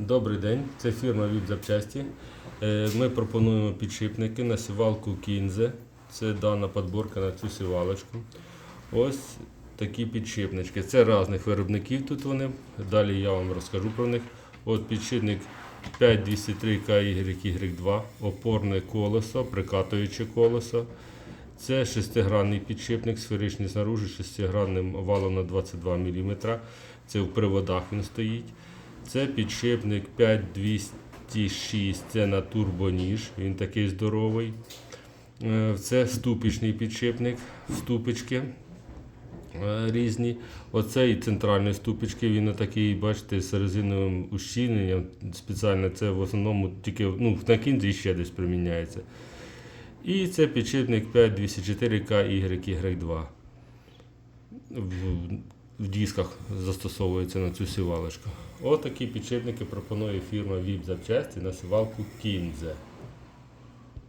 Добрий день, це фірма ВІП запчасті. Е, Ми пропонуємо підшипники на сівалку Кінзе. Це дана підборка на цю сівалочку. Ось такі підшипнички. Це різних виробників тут вони. Далі я вам розкажу про них. От підшипник 5203 KY2, опорне колесо, прикатуюче колесо. Це шестигранний підшипник, сферичний знаружи, шестигранним овалом на 22 мм. Це в приводах він стоїть. Це підшипник 5206, це на турбоніж, він такий здоровий. Е, Це ступічний підшипник, ступички е, різні. Оцей центральний ступички, він такий, бачите, з резиновим ущільненням. Спеціально це в основному тільки ну, на кінзі ще десь приміняється. І це підшипник 5204 KY2. В, в дисках застосовується на цю сівалочку. Отакі підшипники пропонує фірма VIP запчасті на сівалку Кінзе.